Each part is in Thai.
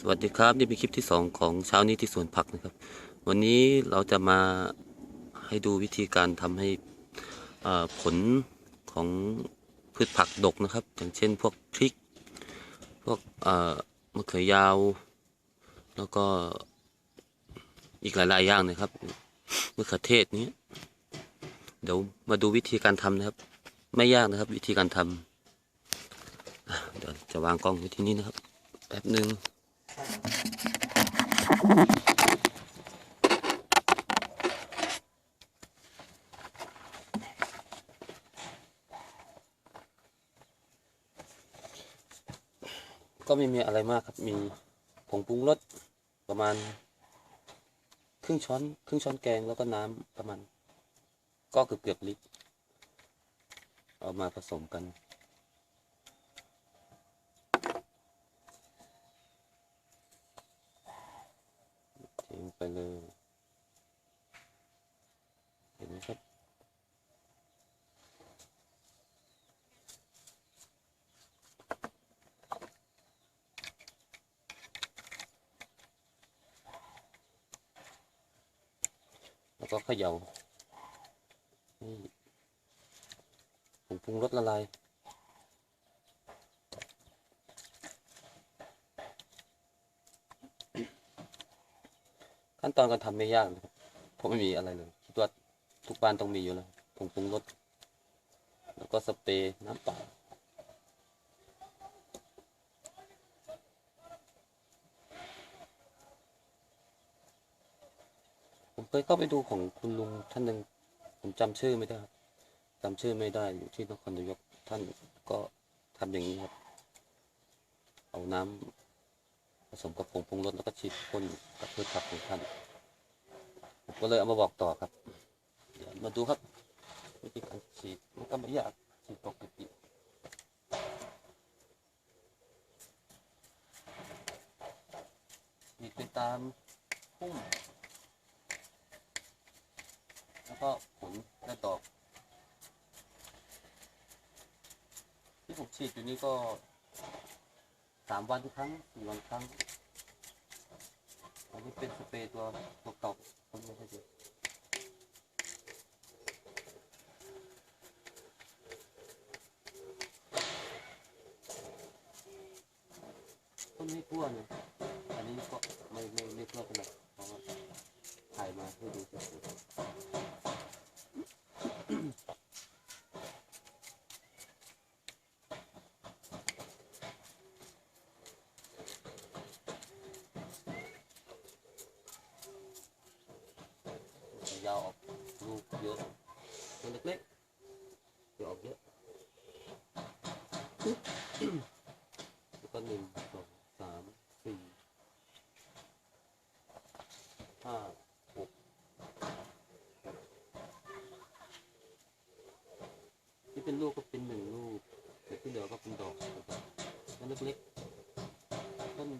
สวัสดีครับนี่เป็นคลิปที่สองของเช้านี้ที่สวนผักนะครับ วันนี้เราจะมาให้ดูวิธีการทำให้อ่าผลของพืชผักดกนะครับ อย่างเช่นพวกพริก พวกอ่ามะเขือยาว แล้วก็อีกหลายๆอย่างนะครับมะเขือเทศนี้เดี๋ยวมาดูวิธีการทำนะครับ ไม่ยากนะครับวิธีการทำอะเดี๋ยวจะวางกล้องไว้ที่นี่นะครับแป๊บหนึ่ง ก็ไม่มีอะไรมากครับ มีผงปรุงรสประมาณ ครึ่งช้อน ครึ่งช้อนแกงแล้วก็น้ำประมาณ ก็เกือบเกือบลิตร เอามาผสมกัน ทิ้ง ไปเลยเห็นไหมครับแล้วก็เขย่านี่ผงปรุงรสละลาย ขั้นตอนการทำไม่ยากนะครับเพราะไม่มีอะไรเลยคิดว่าทุกบ้านต้องมีอยู่แล้วผงปรุงรสแล้วก็สเปรย์น้ำเปล่าผมเคยเข้าไปดูของคุณลุงท่านหนึ่งผมจำชื่อไม่ได้ครับจำชื่อไม่ได้อยู่ที่นครนายกท่านก็ทำอย่างนี้ครับ เอาน้ำผ สมกับผงปรุงรสแล้วก็ฉีดพ่นกับพืชผักของท่านผมก็เลยเอามาบอกต่อครับ เดี๋ยวมาดูครับวิธีการฉีดมันก็ไม่ยากฉีดปกติฉีดไปตามพุ่มแล้วก็ผลและดอก ที่ผมฉีดอยู่นี่ก็ามวันครั้งสี่วันครั้ง อันนี้เป็นสเปรย์ตัวตัวเก่าผมไม่ใช่ดีต้นไม่ทั่วเนี่ยอันนี้ก็ไม่ไม่ไม่ทั่วขนาดเพราะว่าถ่ายมาให้ดูเฉยๆ จะยาวออกลูกเยอะตัวเล็กๆจะออกเยอะ แล้วก็หนึ่งสองสามสี่ห้าหกที่เป็นลูกก็เป็นหนึ่งลูกแต่ที่เหลือก็เป็นดอกนะครับต้น เล็กๆต้น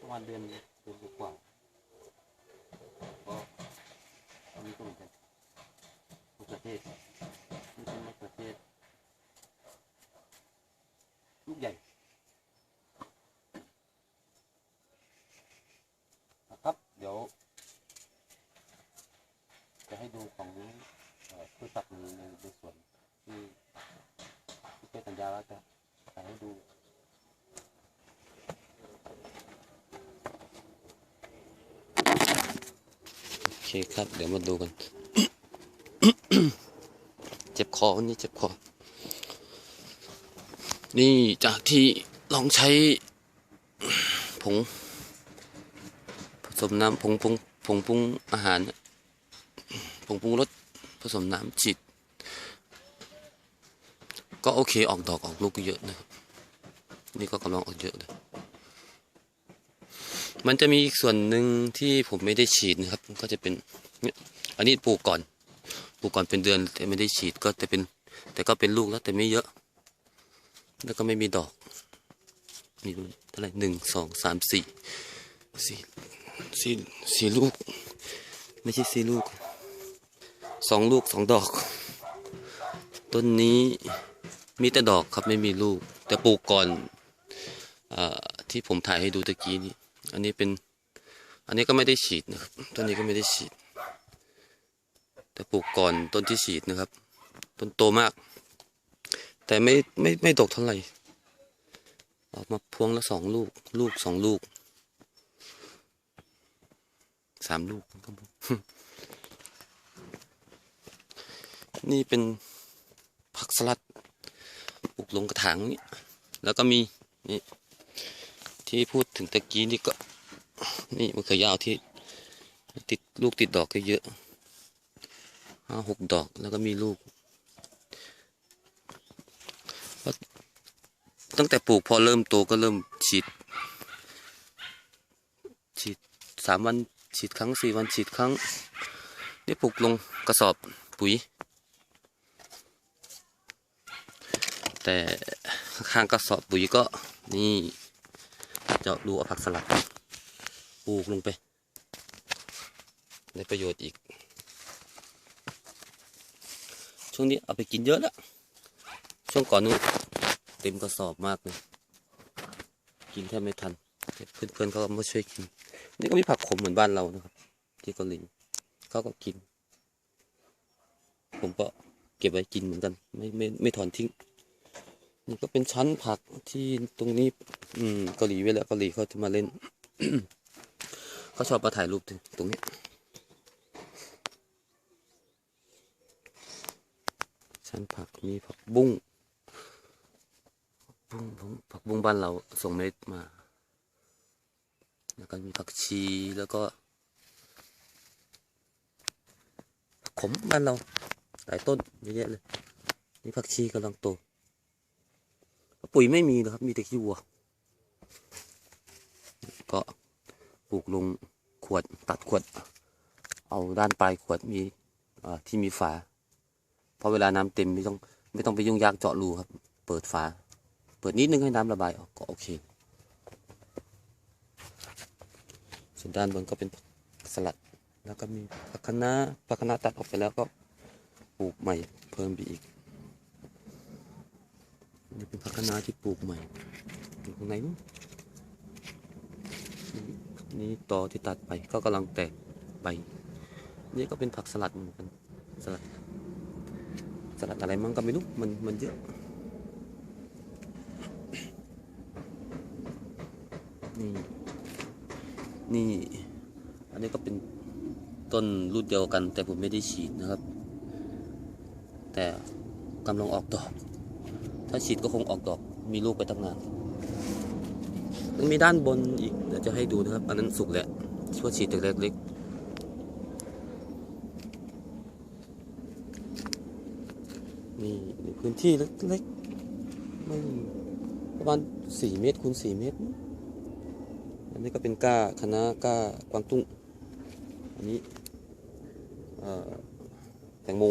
ประมาณเดือนเดือนกว่าก็อันนี้ก็เหมือนกันมะเขือเทศนี่เป็นมะเขือเทศลูกใหญ่นะครับ เดี๋ยว จะให้ดูของเอ่อพืชผักในในในสวนที่ที่เป็นสัญญาว่าจะให้ดู โอเคครับ เดี๋ยวมาดูกัน เจ็บคอวันนี้เจ็บคอ นี่จากที่ลองใช้ผงผสมน้ำผงปรุงผงปรุงอาหารผงปรุงรสผสมน้ำฉีดก็โอเคออกดอกออกลูกเยอะนะครับนี่ก็กำลังออกเยอะเลย มันจะมีอีกส่วนหนึ่งที่ผมไม่ได้ฉีดนะครับ ก็จะเป็นอันนี้ปลูกก่อน ปลูกก่อนเป็นเดือนแต่ไม่ได้ฉีดก็แต่เป็น แต่ก็เป็นลูกแล้วแต่ไม่เยอะ แล้วก็ไม่มีดอกมีดูเท่าไหร่หนึ่งสองสามสี่สี่สี่สี่ลูก ไม่ใช่สี่ลูกสองลูกสองดอก ต้นนี้มีแต่ดอกครับไม่มีลูก แต่ปลูกก่อนอ่อที่ผมถ่ายให้ดูตะกี้นี้ อันนี้เป็น อันนี้ก็ไม่ได้ฉีดนะครับ ต้นนี้ก็ไม่ได้ฉีด แต่ปลูกก่อนต้นที่ฉีดนะครับ ต้นโตมาก แต่ไม่ไม่ไม่ดกเท่าไหร่ ออกมาพวงละสองลูก ลูกสองลูก สามลูกครับนี่เป็นผักสลัดปลูกลงกระถางนี้ แล้วก็มีนี่ ที่พูดถึงตะกี้นี่ก็ นี่มะเขือยาวที่ ติดลูกติดดอกก็เยอะห้าหกดอกแล้วก็มีลูก ตั้งแต่ปลูกพอเริ่มโตก็เริ่มฉีด ฉีดสามวันฉีดครั้งสี่วันฉีดครั้ง นี่ปลูกลงกระสอบปุ๋ย แต่ข้างกระสอบปุ๋ยก็นี่ เจาะรูเอาผักสลัดปลูกลงไป ได้ประโยชน์อีก ช่วงนี้เอาไปกินเยอะแล้ว ช่วงก่อนนู้นเต็มกระสอบมากเลยกินแทบไม่ทัน เพื่อนๆเขาก็มาช่วยกิน นี่ก็มีผักขมเหมือนบ้านเรานะครับ ที่เกาหลีเขาก็กิน ผมก็เก็บไว้กินเหมือนกัน ไม่ไม่ไม่ถอนทิ้ง นี่ก็เป็นชั้นผักที่ตรงนี้ อืมเกาหลีเวลาเกาหลีเขาจะมาเล่นเขาชอบมาถ่ายรูปตรงนี้ชั้นผักมีผักบุ้งบุ้งบุ้งผักบุ้งบ้านเราส่งเมล็ดมา แล้วก็มีผักชีแล้วก็ผักขมบ้านเราหลายต้นเยอะแยะเลยนี่ผักชีกำลังโต ปุ๋ยไม่มีนะครับ มีแต่ขี้วัว ก็ปลูกลงขวดตัดขวด เอาด้านปลายขวดมีที่มีฝา เพราะเวลาน้ำเต็มไม่ต้องไม่ต้องไปยุ่งยากเจาะรูครับ เปิดฝา เปิดนิดนึงให้น้ำระบายออกก็โอเค ส่วนด้านบนก็เป็นสลัด แล้วก็มีผักคะน้าผักคะน้าตัดออกไปแล้วก็ปลูกใหม่เพิ่มไปอีก นี่เป็นผักคะน้าที่ปลูกใหม่อยู่ตรงไหนนู้นนี่นี่ตอที่ตัดไปก็กำลังแตกใบนี่ก็เป็นผักสลัดเหมือนกันสลัดสลัดอะไรมั่งก็ไม่รู้มันมันเยอะนี่นี่อันนี้ก็เป็นต้นรุ่นเดียวกัน แต่ผมไม่ได้ฉีดนะครับ แต่กำลังออกดอก ถ้าฉีดก็คงออกดอกมีลูกไปตั้งนานมันมีด้านบนอีกเดี๋ยวจะให้ดูนะครับ อันนั้นสุกแล้วช่วยฉีดแต่เล็กๆนี่พื้นที่เล็กๆไม่ประมาณสี่เมตรคูณสี่เมตร อันนี้ก็เป็นก้าคณะก้ากวางตุ้ง อันนี้แตงโม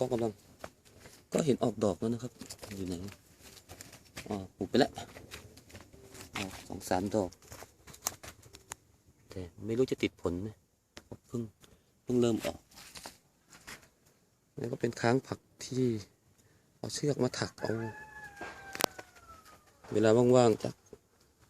ก็กำลัง ก็เห็นออกดอกแล้วนะครับ อยู่ไหนอ๋อปลูกไปแล้วออกสองสามดอก แต่ไม่รู้จะติดผลไหมเพิ่งเพิ่งเริ่มออกนี่ก็เป็นค้างผักที่เอาเชือกมาถักเอา เวลาว่างๆจาก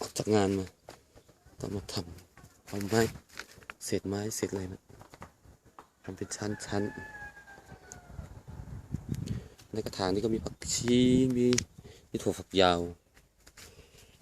ออกจากงานมาก็มาทำเอาไม้เศษไม้เศษอะไรนะทำเป็นชั้นๆ ในกระถางนี้ก็มีผักชีมีมีถั่วฝักยาว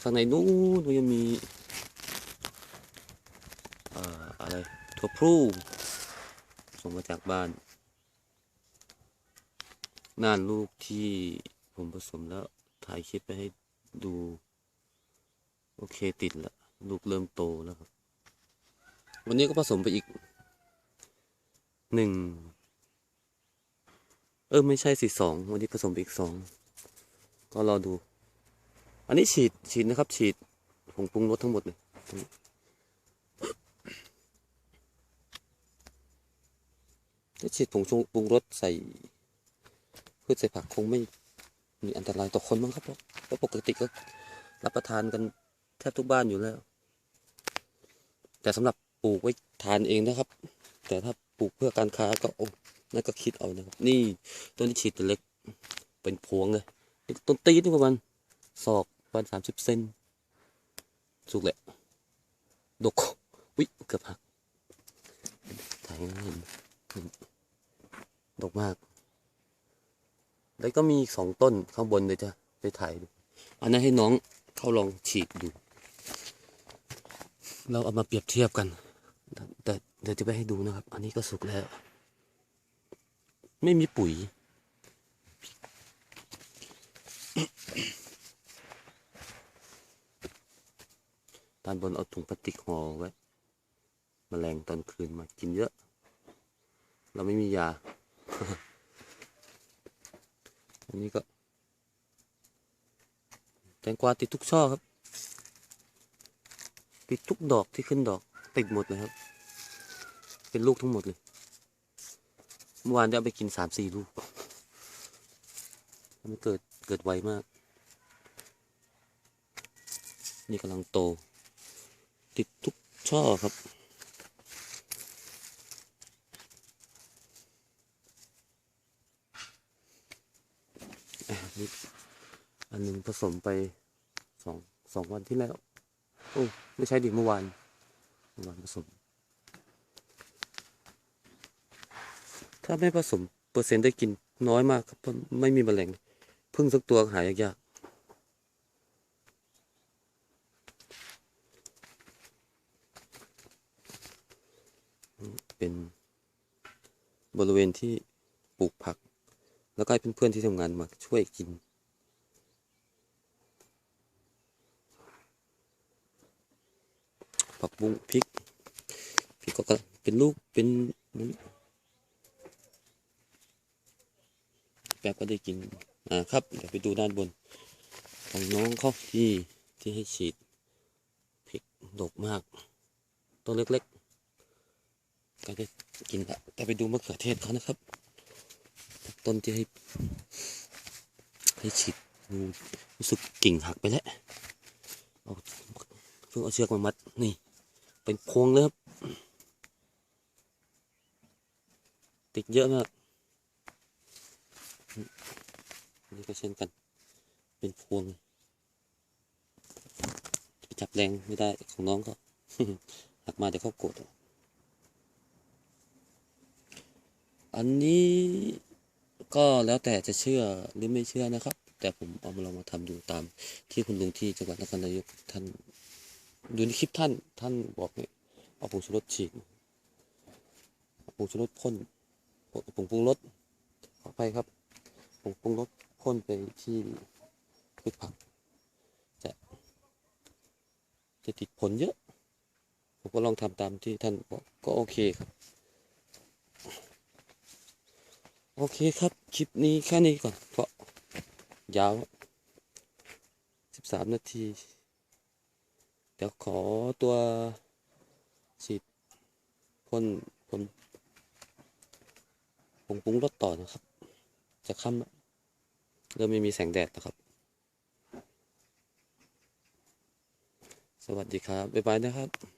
ข้างในนู้นก็ยังมีเอ่ออะไรถั่วพลูส่งมาจากบ้านน่านลูกที่ผมผสมแล้วถ่ายคลิปไปให้ดู โอเคติดละลูกเริ่มโตแล้วครับ วันนี้ก็ผสมไปอีกหนึ่ง เออไม่ใช่สิสองวันนี้ผสมอีกสองก็รอดู อันนี้ฉีดฉีดนะครับ ฉีดผงปรุงรสทั้งหมดเลยถ้าฉีดผงชูปรุงรสใส่พืชใส่ผักคงไม่มีอันตรายต่อคนมั้งครับเพราะปกติก็รับประทานกันแทบทุกบ้านอยู่แล้ว แต่สำหรับปลูกไว้ทานเองนะครับ แต่ถ้าปลูกเพื่อการค้าก็โอ้ นั่นก็คิดเอานะครับ นี่ต้นที่ฉีดตัวเล็กเป็นพวงเลยนี่ต้นตีนี่ประมาณศอกวันสามสิบเซนสุกแหละดกวิเกือบหักถ่ายให้เห็นดกมาก แล้วก็มีอีกสองต้นข้างบนเดี๋ยวจะไปถ่ายดูอันนั้นให้น้องเข้าลองฉีกดู เราเอามาเปรียบเทียบกัน แต่เดี๋ยวจะไปให้ดูนะครับ อันนี้ก็สุกแล้ว ไม่มีปุ๋ยด้านบนเอาถุงพลาสติกห่อไว้แมลงตอนคืนมากินเยอะ เราไม่มียา อันนี้ก็แตงกวาติดทุกช่อครับ ติดทุกดอกที่ขึ้นดอก ติดหมดเลยครับ เป็นลูกทั้งหมดเลย มื่อวานได้เอาไปกินสามสี่ลูก มันเกิดเกิดไวมาก นี่กำลังโต ติดทุกช่อครับนี่อันหนึ่งผสมไปสองสองวันที่แล้ว โอ้ ไม่ใช่ดิเมื่อวาน เมื่อวานผสม ถ้าไม่ผสมเปอร์เซ็นต์ได้กินน้อยมากครับเพราะไม่มีแมลงพึ่งสักตัวหายากเป็นบริเวณที่ปลูกผัก แล้วก็ให้เพื่อนๆที่ทำงานมาช่วยกิน ผักบุ้งพริกพริกก็เป็นลูกเป็นนั้น แป๊บก็ได้กิน อ่าครับ เดี๋ยวไปดูด้านบน ของน้องเขาที่ที่ให้ฉีดพริกดกมาก ต้นเล็กๆ ก็ได้กินละแต่ไปดูมะเขือเทศเขานะครับ ต้นที่ให้ ให้ฉีดงูรู้สึกกิ่งหักไปแล้วเอาเพิ่งเอาเชือกมามัด นี่ เป็นพวงเลยครับ ติดเยอะมาก นี่ก็เช่นกัน เป็นพวงไปจับแรงไม่ได้ของน้องก็หักมาเดี๋ยวเขาโกรธอันนี้ก็แล้วแต่จะเชื่อหรือไม่เชื่อนะครับ แต่ผมเอามาลองมาทำดูตาม ที่คุณลุงที่จังหวัดนครนายกท่านดูในคลิปท่านท่านบอกเนี่ยเอาผงชูรสฉีดเอาผงชูรสพ่นผงปรุงรสขอไปครับผงปรุงรส พ่นไปที่พืชผัก จะจะติดผลเยอะ ผมก็ลองทำตามที่ท่านบอกก็โอเคครับ โอเคครับ คลิปนี้แค่นี้ก่อน เพราะยาวสิบสามนาที เดี๋ยวขอตัวฉีดพ่นพ่นผงปรุงรสต่อนะครับ จะค่ำ เริ่มไม่มีแสงแดดแล้วครับ สวัสดีครับ บ๊ายบายนะครับ